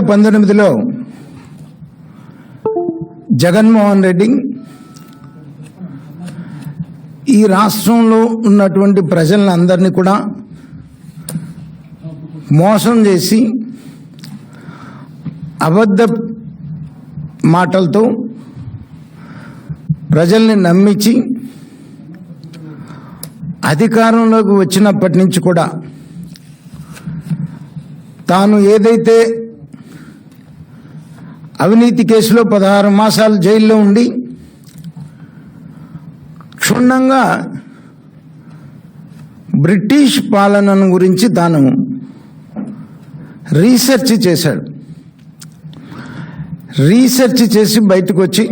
పంతొమ్మిదిలో జగన్మోహన్ రెడ్డి ఈ రాష్ట్రంలో ఉన్నటువంటి ప్రజలందరినీ కూడా మోసం చేసి అబద్ధ మాటలతో ప్రజల్ని నమ్మించి అధికారంలోకి వచ్చినప్పటి నుంచి కూడా తాను ఏదైతే అవినీతి కేసులో పదహారు మాసాలు జైల్లో ఉండి క్షుణ్ణంగా బ్రిటిష్ పాలనను గురించి తాను రీసెర్చ్ చేశాడు. రీసెర్చ్ చేసి బయటకు వచ్చి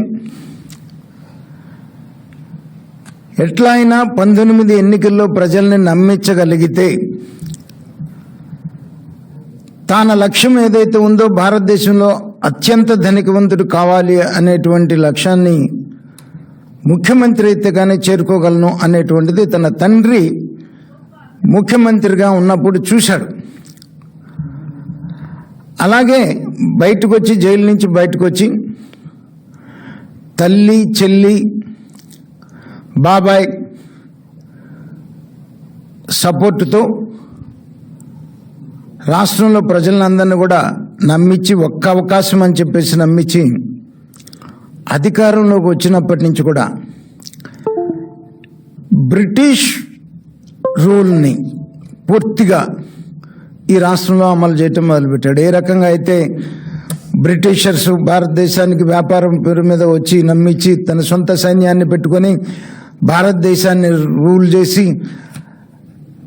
ఎట్లా అయినా పంతొమ్మిది ఎన్నికల్లో ప్రజల్ని నమ్మించగలిగితే తన లక్ష్యం ఏదైతే ఉందో భారతదేశంలో అత్యంత ధనికవంతుడు కావాలి అనేటువంటి లక్ష్యాన్ని ముఖ్యమంత్రి అయితే కానీ చేరుకోగలను అనేటువంటిది తన తండ్రి ముఖ్యమంత్రిగా ఉన్నప్పుడు చూశాడు. అలాగే బయటకు వచ్చి జైలు నుంచి బయటకు వచ్చి తల్లి చెల్లి బాబాయ్ సపోర్టుతో రాష్ట్రంలో ప్రజలందరినీ కూడా నమ్మించి ఒక్క అవకాశం అని చెప్పేసి నమ్మించి అధికారంలోకి వచ్చినప్పటి నుంచి కూడా బ్రిటిష్ రూల్ని పూర్తిగా ఈ రాష్ట్రంలో అమలు చేయటం మొదలుపెట్టాడు. ఏ రకంగా అయితే బ్రిటిషర్స్ భారతదేశానికి వ్యాపారం పేరు మీద వచ్చి నమ్మించి తన సొంత సైన్యాన్ని పెట్టుకొని భారతదేశాన్ని రూల్ చేసి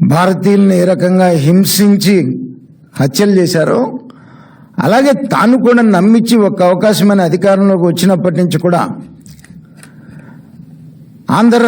భారతీయుల్ని ఏ రకంగా హింసించి హత్యలు చేశారో అలాగే తాను కూడా నమ్మించి ఒక అవకాశమైన అధికారంలోకి వచ్చినప్పటి నుంచి కూడా ఆంధ్ర